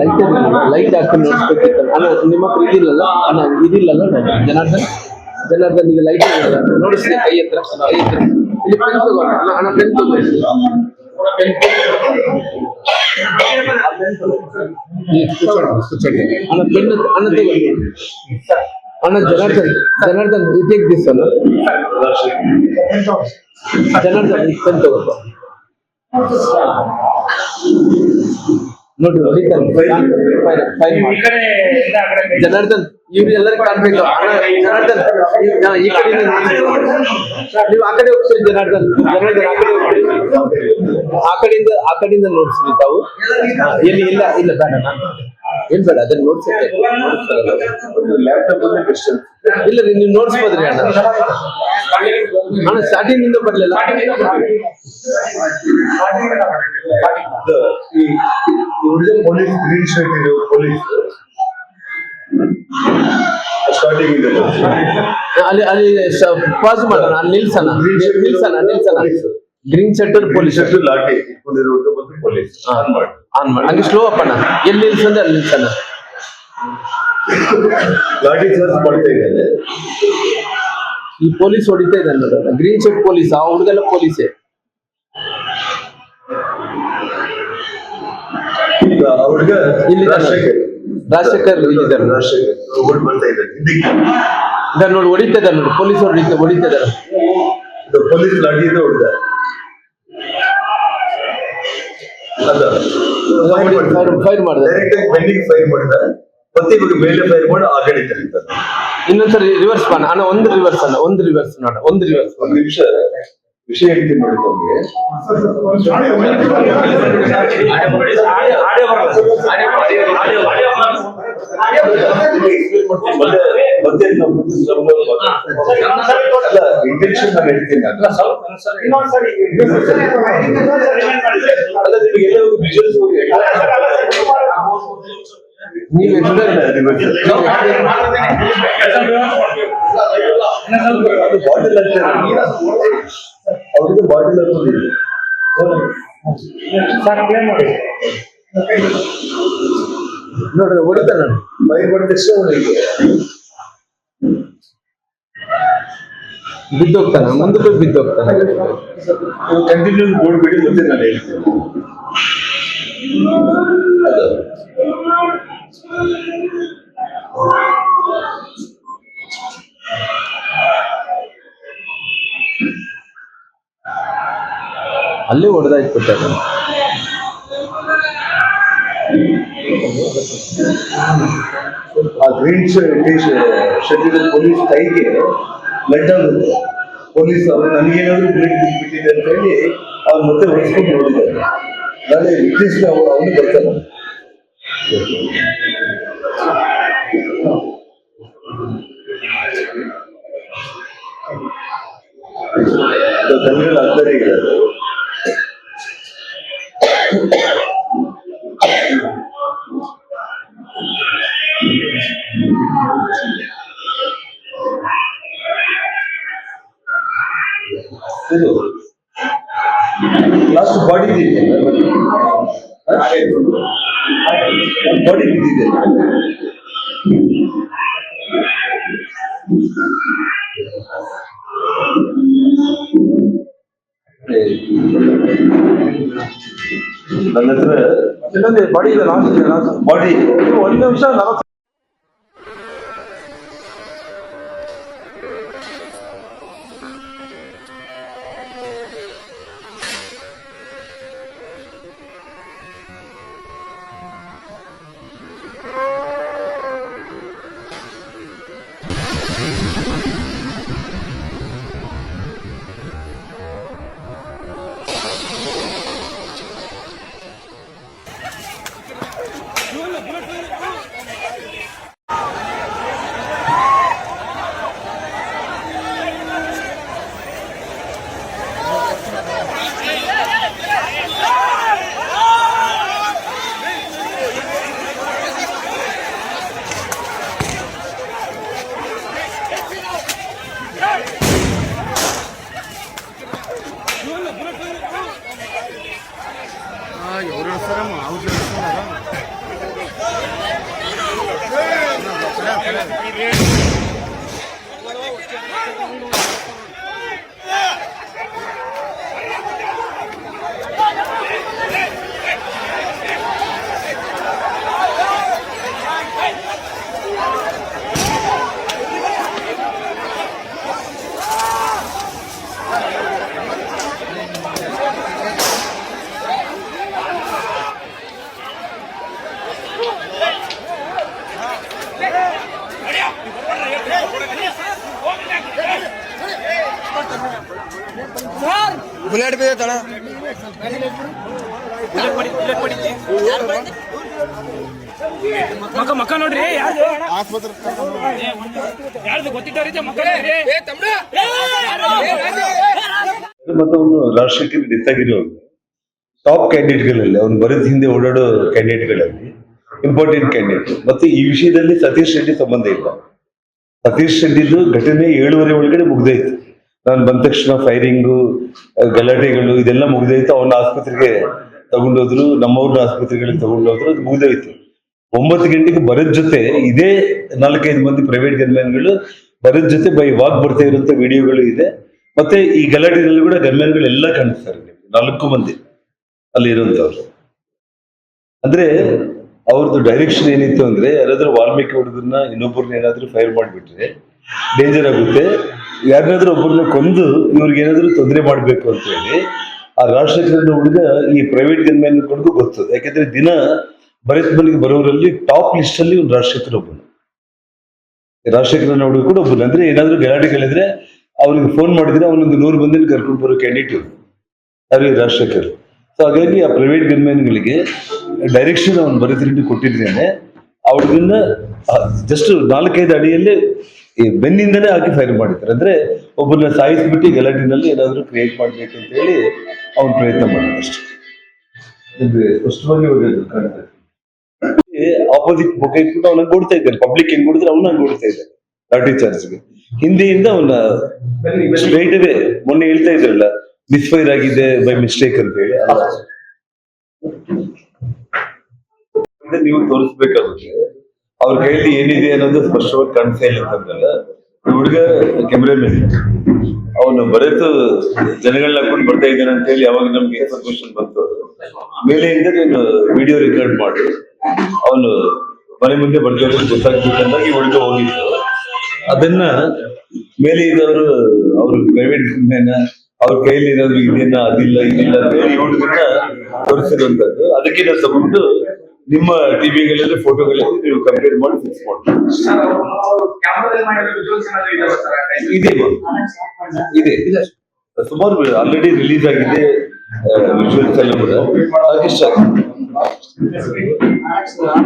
Light light ಹಾಕೊಂಡು ಅಣ್ಣ ನಿಮ್ಮ ಹತ್ರ ಇದಿಲ್ಲಲ್ಲ? ಅಣ್ಣ, ಇದಿಲ್ಲಲ್ಲ ಜನಾರ್ದನ್? ಜನಾರ್ದನ್, ಈಗ ಲೈಟ್ ನೋಡಿಸ್ರಿ, ಕೈ ಹತ್ರ ಕೈ ಹತ್ರ ಅಣ್ಣ. ಅಣ್ಣ ಜನಾರ್ದನ್ ಜನಾರ್ದನ್ ಇದೇ ದಿವಸ ಜನಾರ್ದನ್ ಪೆನ್ ನೋಡ್ರಿ ಜನಾರ್ದನ್ ಇವ್ರು ಎಲ್ಲರಿಗೂ ಕಾಣ್ಬೇಕು. ಜನಾರ್ದನ್ ಈ ಕಡೆ. ನೀವು ಆ ಕಡೆ ಹೋಗ್ತೀರಿ ಜನಾರ್ದನ್. ಜನಾರ್ದನ್ ಆ ಕಡೆ ಹೋಗ್ತೀರಿ. ಆ ಕಡೆಯಿಂದ ಆ ಕಡೆಯಿಂದ ನೋಡ್ತೀರಿ ತಾವು. ಎಲ್ಲಿ ಇಲ್ಲ ಇಲ್ಲ ಬೇಡ ನಾನು ಏನ್ ಬೇಡ ಅದನ್ನ ನೋಡ್ಸಕ್ಕೆ. ಇಲ್ಲ ರೀ ನೀವು ನೋಡ್ಸ್ಬೋದ್ರಿ ಅಣ್ಣ. ಅಣ್ಣ ಸ್ಟಾರ್ಟಿಂಗ್ ಇಂದ ಬರ್ಲಿಲ್ಲ. ಈ ಇವ್ರದ್ದು ಪೊಲೀಸ್ ಗ್ರೀನ್ ಶರ್ಟ್ ಇದೆ ಪೊಲೀಸ್ ಅಲ್ಲಿ ಅಲ್ಲಿ ಪಾಸ್ ಮಾಡೋಣ. ಅಲ್ಲಿ ನಿಲ್ಸಣ. ನಿಲ್ಸಣ ನಿಲ್ಸಣ. ಗ್ರೀನ್ ಶರ್ಟ್ ಪೊಲೀಸ್ ಲಾಟಿ ಬಂದು ಪೊಲೀಸ್ ಆನ್ ಮಾಡಿ. ಆನ್ ಮಾಡಿ. ಹಂಗೆ ಸ್ಲೋ ಅಪ್ಪಣ್ಣ ಎಲ್ಲಿ ನಿಲ್ಸಂದ್ರೆ ಅಲ್ಲಿ ನಿಲ್ಸಣ. ಲಾಟಿ ಚಾರ್ಜ್ ಮಾಡ್ತಾ ಇದ್ದಾರೆ. ಈ ಪೊಲೀಸ್ ಹೊಡಿತಾ ಇದ್ದಾನೆ ನೋಡೋಣ ಗ್ರೀನ್ ಶರ್ಟ್ ಪೊಲೀಸ್ ಆ ಹುಡುಗೆಲ್ಲ ಪೊಲೀಸೇ ಅವ್ರಿಗೆ ಇಲ್ಲಿ ರಾಜಶೇಖರ್. ರಾಜಶೇಖರ್ ಇಲ್ಲಿದ್ದಾರೆ. ರಾಜಶೇಖರ್ ಓಡ್ ಬರ್ತಾ ಇದ್ದಾರೆ. ಹಿಂದಕ್ಕೆ ಇದಾರೆ ನೋಡಿ ಹೊಡಿತಾ ಇದ್ದಾರೆ ನೋಡಿ ಪೊಲೀಸ್ ಹೊಡಿತಾ ಹೊಡಿತಾ ಇದ್ದಾರೆ ಇದು ಪೊಲೀಸ್ ಲಾಠಿಯಿಂದ ಹೊಡೆದ ಅದ ಫೈರ್ ಮಾಡಿದೆ ಡೈರೆಕ್ಟ್ ಆಗಿ ಬೆನ್ನಿಗೆ ಫೈರ್ ಮಾಡಿದ ಮತ್ತೆ ಇವಾಗ ಮೇಲೆ ಫೈರ್ ಮಾಡಿ ಆ ಕಡೆ ಇನ್ನೊಂದ್ಸರಿ ರಿವರ್ಸ್ ಮಾಡ ಅಣ್ಣ ಒಂದು ರಿವರ್ಸ್ ಅಣ್ಣ ಒಂದು ರಿವರ್ಸ್ ನೋಡ ಒಂದು ರಿವರ್ಸ್ ಒಂದು ನಿಮಿಷ. ವಿಷಯ ಹೇಳ್ತೀನಿ ನೋಡಿ ತಮಗೆ ಇಂಟೆನ್ಷನ್ ನಾನು ಹೇಳ್ತೀನಿ ಅಲ್ಲ ಅಲ್ಲ ನಿಮಗೆ ಎಲ್ಲ ವಿಜುವಲ್ಸ್ ನೀವು explain- ಅದು ಬಾಟಲ್ ಅವ್ರಿಗೆ ಬಾಟಲ್ ಹಾಕೋದಿಲ್ಲ ನೋಡ್ರಿ ಹೊಡಿತಾ ನಾನು ಫೈರ್ ಮಾಡಿದ ತಕ್ಷಣ ಅವನಿಗೆ ಬಿದ್ದೋಗ್ತಾನ ಮುಂದಕ್ಕೆ ಹೋಗಿ ಬಿದ್ದೋಗ್ತಾನ ಕಂಟಿನ್ಯೂ ನೋಡ್ಬೇಡಿ ಮತ್ತೆ ನಾನು ಹೇಳ್ತೀನಿ ಅದು ಅಲ್ಲಿ ಹೊಡೆದಾಯ್ತು ಬಿಟ್ಟಾಗ ಆ ಗ್ರೀನ್ ಶರ್ಟ್ ಪೊಲೀಸ್ ಕೈಗೆ ಬ್ಲಡ್ ಆಗುತ್ತೆ. ಪೊಲೀಸ್ ಅವರು ನನಗೇನಾದ್ರೂ ಬ್ಲಡ್ ಬಿಟ್ಟಿದೆ ಅಂತ ಹೇಳಿ ಅವ್ರು ಮತ್ತೆ ಹೊಡೆಸ್ಕೊಂಡು ನೋಡಿದ್ದಾರೆ. ನಾಳೆ ವಿಟ್ನೆಸ್ ಅವನು ಅವನು ಬರ್ತಾನೆ. ಕಣ್ಗಳು ಹತ್ತಿರ ಇದು ಲಾಸ್ಟ್ ಬಾಡಿ ಇದೆ ಬಾಡಿ ಬಿದ್ದಿದೆ ನನ್ನ ಹತ್ರ ಇನ್ನೊಂದು ಬಾಡಿ ಇದೆ ಲಾಸ್ಟ್ ಬಾಡಿ ಒಂದು ನಿಮಿಷ ನಲವತ್ತು 아, 열혈 사람은 아우지를 쓰나라. 그래, 그래. ಯಾರ್ದು? ಗೊತ್ತಿದ್ದವ್ರಿಗೆ ಮಕ್ಕ ನೋಡ್ರಿ? ಮತ್ತೆ ಅವನು ರಾಷ್ಟ್ರಕ್ಕೆ ಡೆತ್ ಟಾಪ್ ಕ್ಯಾಂಡಿಡೇಟ್ಗಳಲ್ಲಿ ಅವ್ನು ಬರೆದ ಹಿಂದೆ ಓಡಾಡೋ ಕ್ಯಾಂಡಿಡೇಟ್ಗಳಲ್ಲಿ ಇಂಪಾರ್ಟೆಂಟ್ ಕ್ಯಾಂಡಿಡೇಟ್ ಮತ್ತೆ ಈ ವಿಷಯದಲ್ಲಿ ಸತೀಶ್ ರೆಡ್ಡಿ ಸಂಬಂಧ ಇಲ್ಲ. ಸತೀಶ್ ರೆಡ್ಡಿದು ಘಟನೆ ಏಳುವರೆ ಒಳಗಡೆ ಮುಗ್ದೈತು. ನಾನು ಬಂದ ತಕ್ಷಣ ಫೈರಿಂಗು ಗಲಾಟೆಗಳು ಇದೆಲ್ಲ ಮುಗಿದೋಯ್ತು. ಅವನ ಆಸ್ಪತ್ರೆಗೆ ತಗೊಂಡೋದ್ರು ನಮ್ಮವ್ರನ್ನ ಆಸ್ಪತ್ರೆಗಳಿಗೆ ತಗೊಂಡೋದ್ರು ಅದು ಮುಗಿದೋಯ್ತು. ಒಂಬತ್ತು ಗಂಟೆಗೆ ಬರೋದ್ ಜೊತೆ ಇದೇ ನಾಲ್ಕೈದು ಮಂದಿ ಪ್ರೈವೇಟ್ ಗನ್ಮ್ಯಾನ್ಗಳು ಬರೋದ್ ಜೊತೆ ಬೈ ವಾಕ್ ಬರ್ತಾ ಇರುವಂತ ವಿಡಿಯೋಗಳು ಇದೆ. ಮತ್ತೆ ಈ ಗಲಾಟೆಯಲ್ಲಿ ಕೂಡ ಗನ್ಮ್ಯಾನ್ಗಳು ಎಲ್ಲ ಕಾಣಿಸ್ತಾರೆ ನಾಲ್ಕು ಮಂದಿ ಅಲ್ಲಿ ಇರುವಂತವ್ರು. ಅಂದ್ರೆ ಅವ್ರದ್ದು ಡೈರೆಕ್ಷನ್ ಏನಿತ್ತು ಅಂದ್ರೆ ಯಾರಾದ್ರೂ ವಾಲ್ಮೀಕಿ ಹುಡುಗರನ್ನ ಇನ್ನೊಬ್ಬರನ್ನ ಏನಾದ್ರೂ ಫೈರ್ ಮಾಡಿಬಿಟ್ರೆ ಡೇಂಜರ್ ಆಗುತ್ತೆ. ಯಾರನ್ನಾದ್ರೂ ಒಬ್ಬರನ್ನ ಕೊಂದು ಇವ್ರಿಗೆ ಏನಾದ್ರೂ ತೊಂದರೆ ಮಾಡ್ಬೇಕು ಅಂತ ಹೇಳಿ ಆ ರಾಜಶೇಖರನ ಹುಡುಗ ಈ ಪ್ರೈವೇಟ್ ಗನ್ಮ್ಯಾನ್ ಕೊಡೋದು ಗೊತ್ತು ಯಾಕಂದ್ರೆ ದಿನ ಭರತ್ ಮನೆಗೆ ಬರೋರಲ್ಲಿ ಟಾಪ್ ಲಿಸ್ಟ್ ಅಲ್ಲಿ ಒಂದು ರಾಜಶೇಖರ್ ಒಬ್ಬನು. ರಾಜಶೇಖರನ ಹುಡುಗ ಕೂಡ ಒಬ್ಬನು. ಅಂದ್ರೆ ಏನಾದ್ರೂ ಗಲಾಟೆಗಳಿದ್ರೆ ಅವ್ರಿಗೆ ಫೋನ್ ಮಾಡಿದ್ರೆ ಅವನೊಂದು ನೂರು ಮಂದಿನ ಕರ್ಕೊಂಡು ಬರೋ ಕ್ಯಾಂಡಿಡೇಟ್ ಅವ್ರಿಗೆ ರಾಜಶೇಖರ್. ಸೊ ಹಾಗಾಗಿ ಆ ಪ್ರೈವೇಟ್ ಗನ್ಮ್ಯಾನ್ಗಳಿಗೆ ಡೈರೆಕ್ಷನ್ ಅವನು ಬರೆದಿಟ್ಟು ಕೊಟ್ಟಿದ್ದೇನೆ. ಅವ್ರಿಗನ್ನ ಜಸ್ಟ್ ನಾಲ್ಕೈದು ಅಡಿಯಲ್ಲೇ ಈ ಬೆನ್ನಿಂದನೇ ಹಾಕಿ ಫೈರ್ ಮಾಡಿದ್ದಾರೆ ಅಂದ್ರೆ ಒಬ್ಬರನ್ನ ಸಾಯಿಸಿಬಿಟ್ಟು ಗಲಾಟಿನಲ್ಲಿ ಏನಾದರೂ ಕ್ರಿಯೇಟ್ ಮಾಡ್ಬೇಕು ಅಂತ ಹೇಳಿ ಅವ್ನು ಪ್ರಯತ್ನ ಮಾಡಿದ ಅಷ್ಟೇ. ನಿಮ್ಗೆ ಸ್ಪಷ್ಟವಾಗಿ ಇವಾಗ ಅದು ಕಾಣ್ತಾ ಆಪೋಸಿಟ್ ಮುಖ ಇಟ್ಬಿಟ್ಟು ಅವನ ಕೊಡ್ತಾ ಇದ್ದಾನೆ ಪಬ್ಲಿಕ್ ಹೆಂಗ್ ಕೊಡಿದ್ರೆ ಅವನ ಕೊಡ್ತಾ ಇದ್ದಾನೆ ಲಾಟಿ ಚಾರ್ಜ್ಗೆ ಹಿಂದೆಯಿಂದ ಅವನ ಸ್ಟ್ರೈಟ್ ಅವೇ ಮೊನ್ನೆ ಹೇಳ್ತಾ ಇದ್ರಲ್ಲ ಮಿಸ್ಫೈರ್ ಆಗಿದೆ ಬೈ ಮಿಸ್ಟೇಕ್ ಅಂತ ಹೇಳಿ. ನೀವು ತೋರಿಸ್ಬೇಕಾಗುತ್ತೆ. ಅವ್ರ ಕೈಯಲ್ಲಿ ಏನಿದೆ ಅನ್ನೋದು ಸ್ಪಷ್ಟವಾಗಿ ಕಾಣಿಸ್ತಾ ಇಲ್ಲ ಈ ಹುಡುಗ ಕ್ಯಾಮ್ರಾಮನ್ ಅವನು ಬರೆತು ಜನಗಳನ್ನ ಹಾಕೊಂಡು ಬರ್ತಾ ಇದ್ದಾನೆ ಅಂತ ಹೇಳಿ ಯಾವಾಗ ನಮ್ಗೆ ಇನ್ಫಾರ್ಮೇಶನ್ ಬಂತು. ಮೇಲೆಯಿಂದ ನೀನು ವಿಡಿಯೋ ರೆಕಾರ್ಡ್ ಮಾಡಿ. ಅವನು ಮನೆ ಮುಂದೆ ಗೊತ್ತಾಗ್ಬೇಕಂದಾಗ ಈ ಹುಡುಗ ಹೋಗಿತ್ತು ಅದನ್ನ ಮೇಲೆ ಇದ್ದವರು ಅವ್ರ ಪ್ರೈವೇಟ್ ಅವ್ರ ಕೈಯಲ್ಲಿ ಏನಾದ್ರು ಇದೆಯನ್ನ ಅದಿಲ್ಲ, ಇದಿಲ್ಲ ಅಂತ ಹೇಳಿ ಹುಡುಗನ್ನ ತೋರಿಸಿರುವಂತದ್ದು. ಅದಕ್ಕೆ ನಾವು ತಗೊಂಡು ನಿಮ್ಮ ಟಿವಿಗಳಲ್ಲಿ ಫೋಟೋಗಳಲ್ಲಿ ನೀವು ಕಂಪೇರ್ ಮಾಡಿ ಫಿಕ್ಸ್ ಮಾಡಿ. ಇದೆ. ಇದೆ ಇದೆ ಸುಮಾರು ಆಲ್ರೆಡಿ ರಿಲೀಸ್ ಆಗಿದೆ ವಿಜುವಲ್ಸ್ ಎಲ್ಲ ಕೂಡ. ಅದಕ್ಕೆ ಇಷ್ಟ ಆಗಿದೆ